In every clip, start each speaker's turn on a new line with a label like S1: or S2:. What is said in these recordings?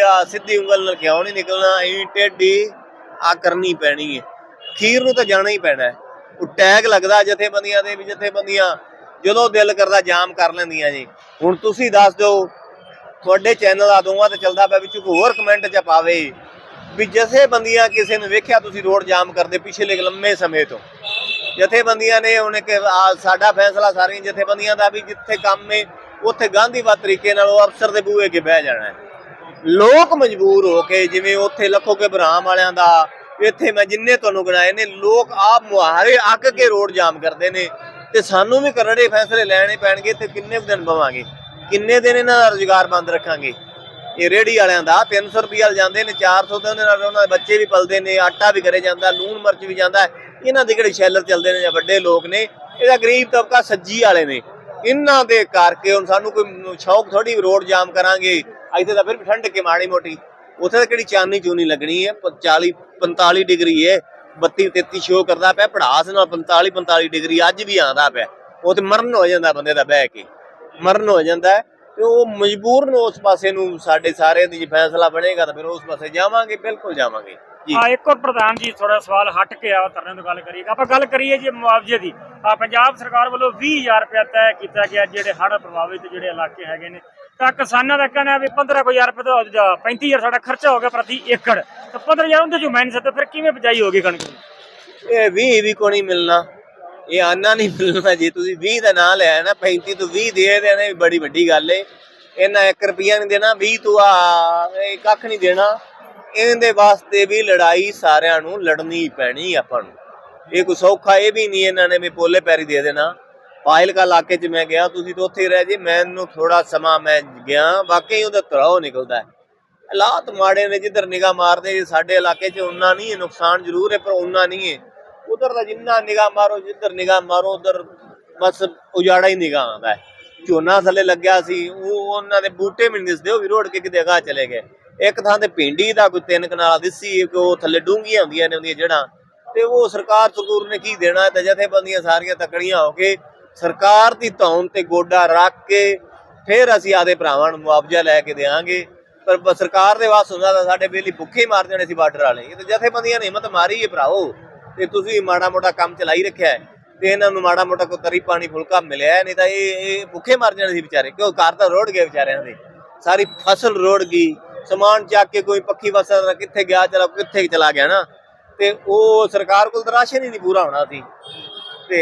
S1: ਆ, ਸਿੱਧੀ ਉਂਗਲ ਨਾਲ ਕਿਉਂ ਨਹੀਂ ਨਿਕਲਣਾ? ਐਂ ਟੇਢੀ ਆ ਕਰਨੀ ਪੈਣੀ ਹੈ ਖੀਰ ਨੂੰ ਤਾਂ ਜਾਣਾ ਹੀ ਪੈਣਾ। ਉਹ ਟੈਗ ਲੱਗਦਾ ਜਥੇਬੰਦੀਆਂ ਦੇ ਵੀ ਜਥੇਬੰਦੀਆਂ, ਜਦੋਂ ਦਿਲ ਕਰਦਾ ਜਾਮ ਕਰ ਲੈਂਦੀਆਂ ਜੀ। ਹੁਣ ਤੁਸੀਂ ਦੱਸ ਦਿਓ, ਤੁਹਾਡੇ ਚੈਨਲ ਆ ਦੋਵਾਂ ਤੇ ਚੱਲਦਾ ਪਿਆ ਵਿੱਚ ਹੋਰ ਕਮੈਂਟ ਚ ਪਾਵੇ ਵੀ ਜਥੇਬੰਦੀਆਂ ਕਿਸੇ ਨੂੰ ਵੇਖਿਆ ਤੁਸੀਂ ਰੋਡ ਜਾਮ ਕਰਦੇ ਪਿਛਲੇ ਲੰਮੇ ਸਮੇਂ ਤੋਂ? ਜਥੇਬੰਦੀਆਂ ਨੇ ਉਹਨੇ ਕਿ ਸਾਡਾ ਫੈਸਲਾ ਸਾਰੀਆਂ ਜਥੇਬੰਦੀਆਂ ਦਾ ਵੀ ਜਿੱਥੇ ਕੰਮ ਹੈ ਉੱਥੇ ਗਾਂਧੀਵਾਦ ਤਰੀਕੇ ਨਾਲ ਉਹ ਅਫਸਰ ਦੇ ਬੂਹੇ ਕੇ ਬਹਿ ਜਾਣਾ ਹੈ। ਲੋਕ ਮਜਬੂਰ ਹੋ ਕੇ ਜਿਵੇਂ ਉੱਥੇ ਲੱਖੋ ਕੇ ਬਰਾਮ ਵਾਲਿਆਂ ਦਾ, ਇੱਥੇ ਮੈਂ ਜਿੰਨੇ ਤੁਹਾਨੂੰ ਗਣਾਏ ਨੇ, ਲੋਕ ਆਪ ਮੁਹਾਰੇ ਅੱਕ ਕੇ ਰੋਡ ਜਾਮ ਕਰਦੇ ਨੇ। ਤੇ ਸਾਨੂੰ ਵੀ ਕਰੜੇ ਫੈਸਲੇ ਲੈਣੇ ਪੈਣਗੇ ਤੇ ਕਿੰਨੇ ਕੁ ਦਿਨ ਬਵਾਂਗੇ? ਕਿੰਨੇ ਦਿਨ ਇਹਨਾਂ ਦਾ ਰੁਜ਼ਗਾਰ ਬੰਦ ਰੱਖਾਂਗੇ? ਇਹ ਰੇੜੀ ਵਾਲਿਆਂ ਦਾ 300 ਰੁਪਿਆ ਜਾਂਦੇ ਨੇ 400 ਤੇ ਉਹਦੇ ਨਾਲ ਉਹਨਾਂ ਦੇ ਬੱਚੇ ਵੀ ਪਲਦੇ ਨੇ, ਆਟਾ ਵੀ ਕਰੇ ਜਾਂਦਾ, ਲੂਣ ਮਿਰਚ ਵੀ ਜਾਂਦਾ। ਇਹਨਾਂ ਦੇ ਕਿਹੜੇ ਸ਼ੈਲਰ ਚੱਲਦੇ ਨੇ ਜਾਂ ਵੱਡੇ ਲੋਕ ਨੇ, ਇਹਦਾ ਗਰੀਬ ਤਬਕਾ ਸੱਜੀ ਵਾਲੇ ਨੇ। ਇਹਨਾਂ ਦੇ ਕਰਕੇ ਹੁਣ ਸਾਨੂੰ ਕੋਈ ਸ਼ੌਕ ਥੋੜੀ ਰੋਡ ਜਾਮ ਕਰਾਂਗੇ। ਇੱਥੇ ਤਾਂ ਫਿਰ ਵੀ ਠੰਡ ਕੇ ਮਾੜੀ ਮੋਟੀ। ਉੱਥੇ ਤਾਂ ਕਿਹੜੀ ਚਾਨਣੀ ਚੂਨੀ ਲੱਗਣੀ ਹੈ? 40 45 ਡਿਗਰੀ ਹੈ 32 33 ਸ਼ੋ ਕਰਦਾ ਪਿਆ। ਪੜਾਸ ਨਾਲ 45 45 ਡਿਗਰੀ ਅੱਜ ਵੀ ਆਂਦਾ ਪਿਆ। ਉਹ ਤੇ ਮਰਨ ਹੋ ਜਾਂਦਾ ਬੰਦੇ ਦਾ ਬਹਿ ਕੇ। ਮਰਨ ਹੋ ਜਾਂਦਾ ਤੇ ਉਹ ਮਜਬੂਰਨ ਉਸ ਪਾਸੇ ਨੂੰ ਸਾਡੇ ਸਾਰੇ ਦੀ ਜੇ ਫੈਸਲਾ ਬਣੇਗਾ ਤਾਂ ਫਿਰ ਉਸ ਪਾਸੇ ਜਾਵਾਂਗੇ, ਬਿਲਕੁਲ ਜਾਵਾਂਗੇ।
S2: ਆ ਇੱਕ ਹੋਰ ਪ੍ਰਧਾਨ ਜੀ ਥੋੜਾ ਸਵਾਲ ਹਟ ਕੇ ਆ ਤਰਨੇ ਤੋਂ ਗੱਲ ਕਰੀਏ। ਆਪਾਂ ਗੱਲ ਕਰੀਏ ਜੀ ਮੁਆਵਜ਼ੇ ਦੀ। ਆ ਪੰਜਾਬ ਸਰਕਾਰ ਵੱਲੋਂ 20000 ਰੁਪਏ ਤੈਅ ਕੀਤਾ ਗਿਆ, ਜਿਹੜੇ ਹੜ੍ਹ ਪ੍ਰਭਾਵਿਤ ਜਿਹੜੇ ਇਲਾਕੇ ਹੈਗੇ ਨੇ। ਤਾਂ ਕਿਸਾਨਾਂ ਦਾ ਕਹਿਣਾ ਵੀ 15000 ਰੁਪਏ ਤੋਂ 35000 ਸਾਡਾ ਖਰਚਾ ਹੋ ਗਿਆ ਪ੍ਰਤੀ ਏਕੜ। ਤਾਂ 15000 ਉਹਦੇ ਚੋਂ ਮਾਈਨਸ ਤਾਂ ਫਿਰ ਕਿਵੇਂ ਬਚਾਈ ਹੋਗੀ ਕਣਕ ਦੀ?
S1: ਇਹ 20 ਵੀ ਕੋਈ ਮਿਲਣਾ। ਇਹ ਆਨਾ ਨਹੀਂ ਮਿਲਣਾ ਜੇ। ਤੁਸੀਂ 20 ਦਾ ਨਾਂ ਲਿਆ ਨਾ 35 ਤੋਂ 20 ਦੇ ਦੇਣਾ ਵੀ ਬੜੀ ਵੱਡੀ ਗੱਲ ਏ। ਇਹਨਾਂ 1 ਰੁਪਿਆ ਨਹੀਂ ਦੇਣਾ 20 ਤੋਂ ਆ ਕੱਖ ਨਹੀਂ ਦੇਣਾ। ਇਹਦੇ ਵਾਸਤੇ ਵੀ ਲੜਾਈ ਸਾਰਿਆਂ ਨੂੰ ਲੜਨੀ ਪੈਣੀ ਆਪਾਂ ਨੂੰ। ਇਹ ਕੋਈ ਸੌਖਾ ਇਹ ਵੀ ਨਹੀਂ ਇਹਨਾਂ ਨੇ ਵੀ ਪੋਲੇ ਪੈਰੀ ਦੇ ਦੇਣਾ। ਪਾਇਲਕਾ ਇਲਾਕੇ 'ਚ ਮੈਂ ਗਿਆ, ਤੁਸੀਂ ਤਾਂ ਉੱਥੇ ਰਹਿ ਜੇ, ਮੈਨੂੰ ਥੋੜਾ ਸਮਾਂ ਮੈਂ ਗਿਆ, ਵਾਕਈ ਉਹਦਾ ਤਰਾਉ ਨਿਕਲਦਾ ਹਾਲਾਤ ਮਾੜੇ ਨੇ, ਜਿੱਧਰ ਨਿਗਾਹ ਮਾਰਦੇ ਜੀ ਸਾਡੇ ਇਲਾਕੇ 'ਚ ਉਨਾ ਨਹੀਂ ਹੈ, ਨੁਕਸਾਨ ਜ਼ਰੂਰ ਹੈ, ਪਰ ਉਨਾ ਨਹੀਂ ਹੈ। ਉਧਰ ਦਾ ਜਿੰਨਾ ਨਿਗਾਹ ਮਾਰੋ, ਜਿੱਧਰ ਨਿਗਾਹ ਮਾਰੋ, ਉਧਰ ਬਸ ਉਜਾੜਾ ਹੀ ਨਿਗਾਹ ਆਉਂਦਾ ਹੈ। ਝੋਨਾ ਥੱਲੇ ਲੱਗਿਆ ਸੀ, ਉਹ ਉਹਨਾਂ ਦੇ ਬੂਟੇ ਵੀ ਨਹੀਂ ਦਿਸਦੇ, ਉਹ ਵੀ ਰੋੜ ਕੇ ਕਿਤੇ ਅਗਾਹ ਚਲੇ ਗਏ। ਇੱਕ ਥਾਂ ਤੇ ਪਿੰਡੀ ਦਾ ਕੋਈ ਤਿੰਨ ਕਨਾਲ ਦਿਸੀ ਕਿ ਉਹ ਥੱਲੇ ਡੂੰਘੀਆਂ ਹੁੰਦੀਆਂ ਨੇ ਉਹਦੀਆਂ ਜੜਾਂ ਤੇ ਉਹ ਸਰਕਾਰ ਸਰਕੂਰ ਨੇ ਕੀ ਦੇਣਾ ਤੇ ਜਥੇਬੰਦੀਆਂ ਸਾਰੀਆਂ ਤਕੜੀਆਂ ਹੋ ਕੇ ਸਰਕਾਰ ਦੀ ਧੌਣ ਤੇ ਗੋਡਾ ਰੱਖ ਕੇ ਫਿਰ ਅਸੀਂ ਆਦੇ ਭਰਾਵਾਂ ਨੂੰ ਮੁਆਵਜ਼ਾ ਲੈ ਕੇ ਦੇਵਾਂਗੇ। ਪਰ ਸਰਕਾਰ ਦੇ ਵਾਸ ਹੁੰਦਾ ਤਾਂ ਸਾਡੇ ਬੇਲੀ ਭੁੱਖੇ ਹੀ ਮਾਰ ਜਾਣੇ ਸੀ ਬਾਰਡਰ ਵਾਲੇ। ਇਹ ਤਾਂ ਜਥੇਬੰਦੀਆਂ ਨੇ ਹਿੰਮਤ ਮਾਰੀ ਹੈ ਭਰਾਓ ਤੇ ਤੁਸੀਂ ਮਾੜਾ ਮੋਟਾ ਕੰਮ ਚਲਾਈ ਰੱਖਿਆ ਹੈ। ਤੇ ਇਹਨਾਂ ਨੂੰ ਮਾੜਾ ਮੋਟਾ ਕੋਈ ਤਰੀ ਪਾਣੀ ਫੁਲਕਾ ਮਿਲਿਆ ਨਹੀਂ ਤਾਂ ਇਹ ਭੁੱਖੇ ਮਰ ਜਾਣੇ ਸੀ ਵਿਚਾਰੇ। ਕਿਉਂ? ਘਰ ਤਾਂ ਰੋੜ ਗਏ ਵਿਚਾਰਿਆਂ ਦੇ। ਸਾਰੀ ਫਸਲ ਰੋੜ ਗਈ। ਸਮਾਨ ਚੱਕ ਕੇ ਕੋਈ ਪੱਖੀ ਵਸਾ ਕਿੱਥੇ ਗਿਆ, ਚਲਾ ਕਿੱਥੇ ਚਲਾ ਗਿਆ ਨਾ। ਤੇ ਉਹ ਸਰਕਾਰ ਕੋਲ ਤਾਂ ਰਾਸ਼ਨ ਹੀ ਨਹੀਂ ਪੂਰਾ ਹੋਣਾ ਸੀ। ਤੇ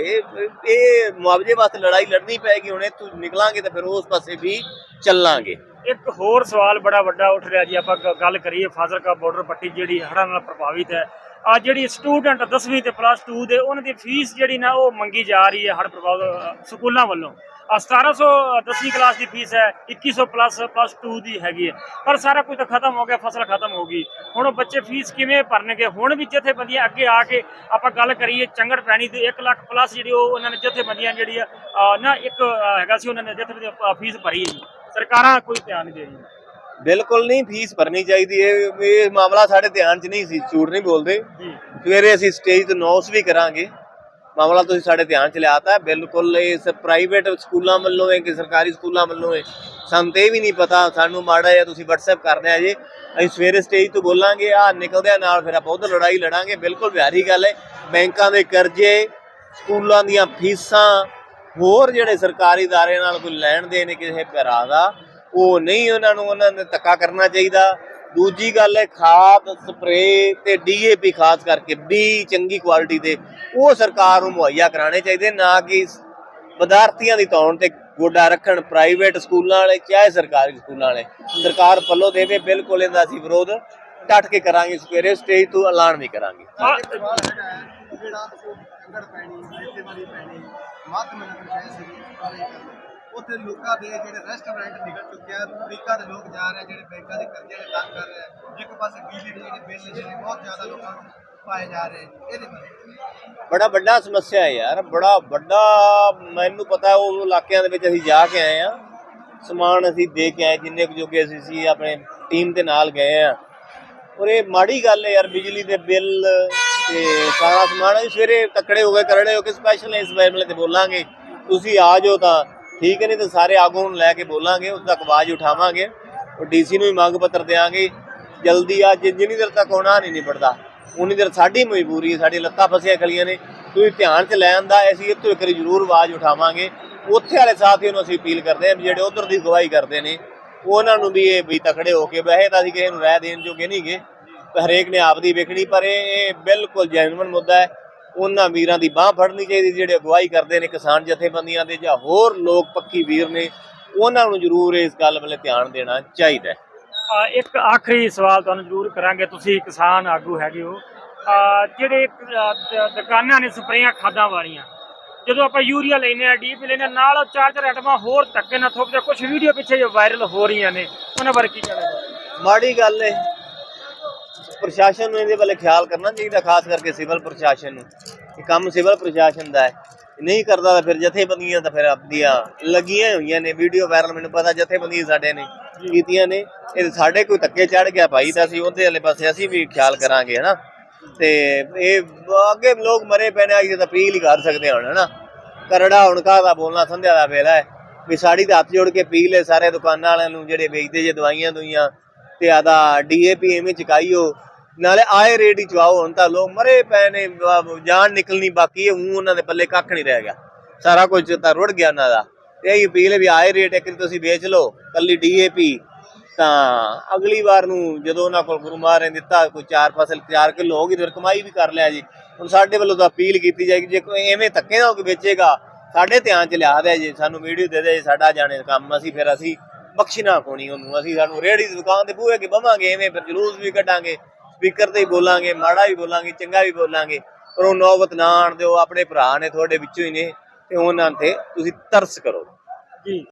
S1: ਇਹ ਇਹ ਮੁਆਵਜ਼ੇ ਵਾਸਤੇ ਲੜਾਈ ਲੜਨੀ ਪੈਗੀ, ਹੁਣੇ ਤੂੰ ਨਿਕਲਾਂਗੇ ਤਾਂ ਫਿਰ ਉਸ ਪਾਸੇ ਵੀ ਚੱਲਾਂਗੇ।
S2: ਇੱਕ ਹੋਰ ਸਵਾਲ ਬੜਾ ਵੱਡਾ ਉੱਠ ਰਿਹਾ ਜੀ, ਆਪਾਂ ਗ- ਗੱਲ ਕਰੀਏ ਫਾਜ਼ਿਲਕਾ ਬਾਰਡਰ ਪੱਟੀ, ਜਿਹੜੀ ਹੜ੍ਹਾਂ ਨਾਲ ਪ੍ਰਭਾਵਿਤ ਹੈ ਆ ਜਿਹੜੀ ਸਟੂਡੈਂਟ 10ਵੀਂ ਤੇ ਪਲੱਸ 2 ਦੇ, ਉਹਨਾਂ ਦੀ ਫੀਸ ਜਿਹੜੀ ਨਾ ਉਹ ਮੰਗੀ ਜਾ ਰਹੀ ਹੈ ਹੜ੍ਹ ਪ੍ਰਭਾਵਿਤ ਸਕੂਲਾਂ ਵੱਲੋਂ। ਆ 1700 10ਵੀਂ ਕਲਾਸ ਦੀ ਫੀਸ ਹੈ 2100 ਪਲੱਸ ਪਲੱਸ 2 ਦੀ ਹੈਗੀ ਹੈ। ਪਰ ਸਾਰਾ ਕੁਝ ਤਾਂ ਖਤਮ ਹੋ ਗਿਆ, ਫਸਲ ਖਤਮ ਹੋ ਗਈ। ਹੁਣ ਉਹ ਬੱਚੇ ਫੀਸ ਕਿਵੇਂ ਭਰਨਗੇ? ਹੁਣ ਵੀ ਜਥੇਬੰਦੀਆਂ ਅੱਗੇ ਆ ਕੇ ਆਪਾਂ ਗੱਲ ਕਰੀਏ, ਚੰਗੜ ਪੈਣੀ ਤੇ 1 ਲੱਖ ਪਲੱਸ ਜਿਹੜੀ ਉਹ ਉਹਨਾਂ ਨੇ ਜਥੇਬੰਦੀਆਂ ਜਿਹੜੀ ਆ ਨਾ ਇੱਕ ਹੈਗਾ ਸੀ, ਉਹਨਾਂ ਨੇ ਜਥੇਬੰਦੀਆਂ ਫੀਸ ਭਰੀ ਹੈ ਜੀ। ਸਰਕਾਰਾਂ ਕੋਈ ਧਿਆਨ ਨਹੀਂ ਦੇ ਰਹੀ
S1: ਬਿਲਕੁਲ ਨਹੀਂ ਫੀਸ ਭਰਨੀ ਚਾਹੀਦੀ ਇਹ ਇਹ ਮਾਮਲਾ ਸਾਡੇ ਧਿਆਨ 'ਚ ਨਹੀਂ ਸੀ ਝੂਠ ਨਹੀਂ ਬੋਲਦੇ
S2: ਜੀ
S1: ਸਵੇਰੇ ਅਸੀਂ ਸਟੇਜ ਤੇ ਅਨਾਉਂਸ ਵੀ ਕਰਾਂਗੇ ਮਾਮਲਾ ਤੁਸੀਂ ਸਾਡੇ ਧਿਆਨ 'ਚ ਲਿਆਤਾ ਹੈ ਬਿਲਕੁਲ ਇਸ ਪ੍ਰਾਈਵੇਟ ਸਕੂਲਾਂ ਵੱਲੋਂ ਹੈ ਕਿ ਸਰਕਾਰੀ ਸਕੂਲਾਂ ਵੱਲੋਂ ਹੈ ਸਾਨੂੰ ਤੇ ਇਹ ਵੀ ਨਹੀਂ ਪਤਾ ਸਾਨੂੰ ਮਾੜਾ ਜਿਹਾ ਤੁਸੀਂ WhatsApp ਕਰਦੇ ਆ ਜੀ ਅਸੀਂ ਸਵੇਰੇ ਸਟੇਜ ਤੋਂ ਬੋਲਾਂਗੇ ਆ ਨਿਕਲਦੇ ਆ ਨਾਲ ਫਿਰ ਆਪਾਂ ਉਧਰ ਲੜਾਈ ਲੜਾਂਗੇ ਬਿਲਕੁਲ ਵਿਹਾਰੀ ਗੱਲ ਹੈ ਬੈਂਕਾਂ ਦੇ ਕਰਜ਼ੇ ਸਕੂਲਾਂ ਦੀਆਂ ਫੀਸਾਂ ਹੋਰ ਜਿਹੜੇ ਸਰਕਾਰੀ ادارے ਨਾਲ ਕੋਈ ਲੈਣ ਦੇਣ ਕਿਸੇ ਭਰਾ ਦਾ ਉਹ ਨਹੀਂ ਉਹਨਾਂ ਨੂੰ ਉਹਨਾਂ ਨੇ ਧੱਕਾ ਕਰਨਾ ਚਾਹੀਦਾ। ਦੂਜੀ ਗੱਲ ਹੈ ਖਾਦ ਸਪਰੇ ਤੇ ਡੀਏਪੀ ਖਾਸ ਕਰਕੇ ਬੀ ਚੰਗੀ ਕੁਆਲਿਟੀ ਦੇ ਉਹ ਸਰਕਾਰ ਨੂੰ ਮੁਹੱਈਆ ਕਰਾਣੇ ਚਾਹੀਦੇ ਨਾ ਕਿ ਵਿਦਿਆਰਥੀਆਂ ਦੀ ਤੌਣ ਤੇ ਗੋਡਾ ਰੱਖਣ ਪ੍ਰਾਈਵੇਟ ਸਕੂਲਾਂ ਵਾਲੇ ਚਾਹੇ ਸਰਕਾਰੀ ਸਕੂਲਾਂ ਵਾਲੇ। ਸਰਕਾਰ ਪੱਲੋ ਦੇਵੇ ਬਿਲਕੁਲ ਇਹਦਾ ਅਸੀਂ ਵਿਰੋਧ ਡਟ ਕੇ ਕਰਾਂਗੇ ਸਵੇਰੇ ਸਟੇਜ ਤੋਂ ਐਲਾਨ ਵੀ ਕਰਾਂਗੇ।
S3: ਜਿਹੜਾ ਅੰਦਰ ਪੈਣੀ ਪੈਣੀ ਨਗਰ ਸਾਰੇ ਕਰਨਾ ਉੱਥੇ ਲੋਕਾਂ ਦੇ ਜਿਹੜੇ ਰੈਸਟੋਰੈਂਟ ਨਿਕਲ ਚੁੱਕੇ ਆ, ਅਮਰੀਕਾ ਦੇ ਲੋਕ ਜਾ ਰਹੇ ਜਿਹੜੇ ਬੈਂਕਾਂ ਦੇ ਕਰਜ਼ੇ ਦੇ ਤੰਗ ਕਰ ਰਹੇ ਇੱਕ ਪਾਸੇ ਬਿਜਲੀ ਦੇ ਜਿਹੜੇ ਬਿੱਲ ਜਿਹੜੇ ਬਹੁਤ ਜ਼ਿਆਦਾ ਲੋਕਾਂ ਨੂੰ ਪਾਏ ਜਾ ਰਹੇ ਇਹਦੇ ਬਾਰੇ।
S1: ਬੜਾ ਵੱਡਾ ਸਮੱਸਿਆ ਹੈ ਯਾਰ, ਬੜਾ ਵੱਡਾ, ਮੈਨੂੰ ਪਤਾ ਉਹ ਇਲਾਕਿਆਂ ਦੇ ਵਿੱਚ ਅਸੀਂ ਜਾ ਕੇ ਆਏ ਆ ਸਮਾਨ ਅਸੀਂ ਦੇ ਕੇ ਆਏ, ਜਿੰਨੇ ਕੁ ਜੋਗੇ ਅਸੀਂ ਸੀ, ਆਪਣੇ ਟੀਮ ਦੇ ਨਾਲ ਗਏ ਆ ਔਰ ਇਹ ਮਾੜੀ ਗੱਲ ਹੈ ਯਾਰ, ਬਿਜਲੀ ਦੇ ਬਿੱਲ ਤੇ ਸਾਰਾ ਸਮਾਨ ਅਸੀਂ ਸਵੇਰੇ ਤਕੜੇ ਹੋ ਗਏ, ਕਰੜੇ ਹੋ ਕੇ ਸਪੈਸ਼ਲ ਇਸ ਮਾਮਲੇ ਤੇ ਬੋਲਾਂਗੇ। ਤੁਸੀਂ ਆ ਜਾਓ ਤਾਂ ਠੀਕ ਹੈ ਨਹੀਂ ਤਾਂ ਸਾਰੇ ਆਗੂ ਨੂੰ ਲੈ ਕੇ ਬੋਲਾਂਗੇ, ਉਸ ਤੱਕ ਆਵਾਜ਼ ਉਠਾਵਾਂਗੇ, ਉਹ ਡੀਸੀ ਨੂੰ ਵੀ ਮੰਗ ਪੱਤਰ ਦੇਾਂਗੇ ਜਲਦੀ ਆ ਜਿ- ਜਿੰਨੀ ਦੇਰ ਤੱਕ ਹੋਣਾ ਨਹੀਂ ਨਿਬੜਦਾ, ਉਨੀ ਦੇਰ ਸਾਡੀ ਮਜਬੂਰੀ ਹੈ ਸਾਡੀ ਲੱਤਾਂ ਫਸੀਆਂ ਖਲੀਆਂ ਨੇ, ਤੁਸੀਂ ਧਿਆਨ 'ਚ ਲੈਣ ਦਾ ਅਸੀਂ ਇਹ ਤੋਂ ਇੱਕ ਵਾਰੀ ਜ਼ਰੂਰ ਆਵਾਜ਼ ਉਠਾਵਾਂਗੇ, ਉੱਥੇ ਵਾਲੇ ਸਾਥੀਆਂ ਨੂੰ ਅਸੀਂ ਅਪੀਲ ਕਰਦੇ ਹਾਂ ਵੀ ਜਿਹੜੇ ਉਧਰ ਦੀ ਗਵਾਹੀ ਕਰਦੇ ਨੇ, ਉਹਨਾਂ ਨੂੰ ਵੀ ਇਹ ਵੀ ਤਖੜੇ ਹੋ ਕੇ, ਵੈਸੇ ਤਾਂ ਅਸੀਂ ਕਿਸੇ ਨੂੰ ਰਾਏ ਦੇਣ ਜੋਗੇ ਨਹੀਂ ਗੇ ਹਰੇਕ ਨੇ ਆਪਦੀ ਵੇਖਣੀ, ਪਰ ਇਹ ਇਹ ਬਿਲਕੁਲ ਜੈਨੂਇਨ ਮੁੱਦਾ ਹੈ ਉਹਨਾਂ ਵੀਰਾਂ ਦੀ ਬਾਹ ਫੜਨੀ ਚਾਹੀਦੀ ਜਿਹੜੇ ਅਗਵਾਈ ਕਰਦੇ ਨੇ ਕਿਸਾਨ ਜਥੇਬੰਦੀਆਂ ਦੇ ਜਾਂ ਹੋਰ ਲੋਕ ਪੱਕੀ ਵੀਰ ਨੇ ਉਹਨਾਂ ਨੂੰ ਜ਼ਰੂਰ ਇਸ ਗੱਲ ਵੱਲ ਧਿਆਨ ਦੇਣਾ ਚਾਹੀਦਾ ਹੈ।
S2: ਇੱਕ ਆਖਰੀ ਸਵਾਲ ਤੁਹਾਨੂੰ ਜ਼ਰੂਰ ਕਰਾਂਗੇ ਤੁਸੀਂ ਕਿਸਾਨ ਆਗੂ ਹੈਗੇ ਹੋ। ਜਿਹੜੇ ਦੁਕਾਨਾਂ ਨੇ ਸਪਰੇਆਂ ਖਾਦਾਂ ਵਾਲੀਆਂ ਜਦੋਂ ਆਪਾਂ ਯੂਰੀਆ ਲੈਨੇ ਆ ਡੀਪੀ ਲੈਨੇ ਨਾਲ ਚਾਰ ਚਾਰ ਆਈਟਮਾਂ ਹੋਰ ਧੱਕੇ ਨਾਲ ਥੋਪ ਕੁਝ ਵੀਡੀਓ ਪਿੱਛੇ ਜੋ ਵਾਇਰਲ ਹੋ ਰਹੀਆਂ ਨੇ ਉਹਨਾਂ ਬਾਰੇ ਕੀ ਕਹਿਣਾ
S1: ਮਾੜੀ ਗੱਲ ਹੈ ਪ੍ਰਸ਼ਾਸਨ ਨੂੰ ਇਹਦੇ ਵੱਲ ਖਿਆਲ ਕਰਨਾ ਚਾਹੀਦਾ ਖਾਸ ਕਰਕੇ ਸਿਵਲ ਪ੍ਰਸ਼ਾਸਨ ਨੂੰ। ਇਹ ਕੰਮ ਸਿਵਲ ਪ੍ਰਸ਼ਾਸਨ ਦਾ ਹੈ। ਨਹੀਂ ਕਰਦਾ ਤਾਂ ਫਿਰ ਜਥੇਬੰਦੀਆਂ ਤਾਂ ਫਿਰ ਆਪਦੀਆਂ ਲੱਗੀਆਂ ਹੋਈਆਂ ਨੇ। ਵੀਡੀਓ ਵਾਇਰਲ ਮੈਨੂੰ ਪਤਾ ਜਥੇਬੰਦੀਆਂ ਸਾਡੇ ਨੇ ਕੀਤੀਆਂ ਨੇ। ਇਹ ਸਾਡੇ ਕੋਈ ਧੱਕੇ ਚੜ ਗਿਆ ਭਾਈ ਤਾਂ ਅਸੀਂ ਉਹਦੇ ਵਾਲੇ ਪਾਸੇ ਅਸੀਂ ਵੀ ਖਿਆਲ ਕਰਾਂਗੇ, ਹਨਾ? ਤੇ ਇਹ ਅੱਗੇ ਲੋਕ ਮਰੇ ਪਏ ਨੇ, ਅਸੀਂ ਤਾਂ ਅਪੀਲ ਹੀ ਕਰ ਸਕਦੇ ਹਾਂ ਹੁਣ, ਹਨਾ? ਕਰੜਾ ਹੁਣ ਕਾਹਦਾ ਬੋਲਣਾ, ਸੰਧਿਆ ਦਾ ਵੇਲਾ ਹੈ। ਵੀ ਸਾੜੀ ਦਾ ਹੱਥ ਜੋੜ ਕੇ ਪੀ ਲੈ ਸਾਰੇ ਦੁਕਾਨਾਂ ਵਾਲਿਆਂ ਨੂੰ ਜਿਹੜੇ ਵੇਚਦੇ ਜੇ ਦਵਾਈਆਂ ਦੁਈਆਂ ਤੇ ਆਦਾ ਡੀਏਪੀ ਐਵੇਂ ਚਕਾਈਓ। ਨਾਲੇ ਆਏ ਰੇਟ ਹੀ ਚਵਾਓ ਹੁਣ ਤਾਂ ਲੋਕ ਮਰੇ ਪਏ ਨੇ ਬ- ਜਾਨ ਨਿਕਲਣੀ ਬਾਕੀ ਹੈ ਊਂ ਉਹਨਾਂ ਦੇ ਪੱਲੇ ਕੱਖ ਨਹੀਂ ਰਹਿ ਗਿਆ। ਸਾਰਾ ਕੁਝ ਤਾਂ ਰੁੜ ਗਿਆ ਉਹਨਾਂ ਦਾ। ਤੇ ਇਹ ਅਪੀਲ ਹੈ ਵੀ ਆਏ ਰੇਟ ਇੱਕ ਵਾਰੀ ਤੁਸੀਂ ਵੇਚ ਲਓ ਕੱਲੀ ਡੀਏਪੀ ਤਾਂ ਅਗਲੀ ਵਾਰ ਨੂੰ ਜਦੋਂ ਉਹਨਾਂ ਕੋਲ ਗੁਰੂ ਮਹਾਰਾਜ ਨੇ ਦਿੱਤਾ ਕੋਈ ਚਾਰ ਫਸਲ 4 ਕਿਲੋ ਹੋ ਗਈ ਫਿਰ ਕਮਾਈ ਵੀ ਕਰ ਲਿਆ ਜੀ। ਹੁਣ ਸਾਡੇ ਵੱਲੋਂ ਤਾਂ ਅਪੀਲ ਕੀਤੀ ਜਾਏਗੀ ਜੇ ਕੋਈ ਐਵੇਂ ਧੱਕੇ ਨਾਲ ਕੇ ਵੇਚੇਗਾ ਸਾਡੇ ਧਿਆਨ ਚ ਲਿਆ ਦੇ ਜੀ ਸਾਨੂੰ ਵੀਡੀਓ ਦੇ ਦੇ ਜੀ, ਸਾਡਾ ਜਾਣੇ ਕੰਮ ਅਸੀਂ ਫਿਰ ਅਸੀਂ ਬਖਸ਼ਣਾ ਕੋਣੀ ਉਹਨੂੰ। ਅਸੀਂ ਸਾਨੂੰ ਰੇੜੀ ਦੀ ਦੁਕਾਨ ਦੇ ਬੂਹੇ ਕੇ ਬਵਾਂਗੇ ਐਵੇਂ ਫਿਰ ਜਲੂਸ ਵੀ ਕੱਢਾਂਗੇ। ਸਪੀਕਰ ਤੇ ਹੀ ਬੋਲਾਂਗੇ, ਮਾੜਾ ਵੀ ਬੋਲਾਂਗੇ, ਚੰਗਾ ਵੀ ਬੋਲਾਂਗੇ, ਪਰ ਉਹ ਨੌਬਤ ਨਾ ਆਣ ਦਿਓ ਆਪਣੇ ਭਰਾ ਨੇ, ਤੁਹਾਡੇ ਵਿੱਚੋਂ ਹੀ ਨੇ, ਤੇ ਉਹਨਾਂ ਤੇ ਤੁਸੀਂ ਤਰਸ ਕਰੋ।
S2: ਜੀ।